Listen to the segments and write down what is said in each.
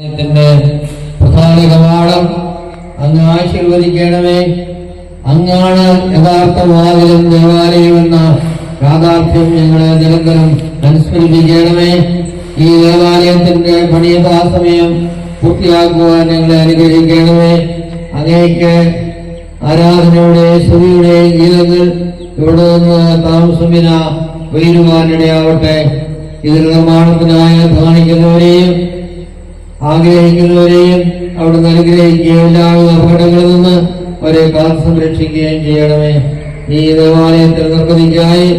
അദ്ദേഹത്തിന്റെ പ്രധാന കവാടം അങ്ങ് ആശീർവദിക്കണമേ. അങ്ങാണ് യഥാർത്ഥ വാതിലും ദേവാലയമെന്ന യാഥാർത്ഥ്യം ഞങ്ങളെ നിരന്തരം അനുസ്മരിപ്പിക്കണമേ. ഈ ദേവാലയത്തിന്റെ പണിയഥാസമയം പൂർത്തിയാക്കുവാൻ ഞങ്ങളെ അനുഗ്രഹിക്കണമേ. അങ്ങേക്ക് ആരാധനയുടെ ശ്രുതിയുടെ ഗീതങ്ങൾ ഇവിടെ നിന്ന് താമസമിന വരുവാനിടയാവട്ടെ. ഇതിൽ നിർമ്മാണത്തിനായി ധാനിക്കുന്നവരെയും ആഗ്രഹിക്കുന്നവരെയും അവിടുന്ന് അനുഗ്രഹിക്കുകയും എല്ലാവിധ അപകടങ്ങളിൽ നിന്ന് അവരെ കാത്ത് സംരക്ഷിക്കുകയും ചെയ്യണമേ. ഈ ദേവാലയത്തിൽ നിർമ്മിതിക്കായി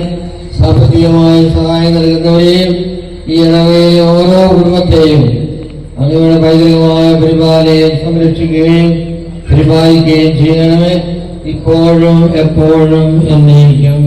സാമ്പത്തികമായി സഹായം നൽകുന്നവരെയും ഈ ഇടവയിലെ ഓരോ കുടുംബത്തെയും അങ്ങയുടെ പൈതൃകമായ പരിപാലയം സംരക്ഷിക്കുകയും പരിപാലിക്കുകയും ചെയ്യണമേ. ഇപ്പോഴും എപ്പോഴും എന്നേക്കും.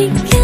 chicle.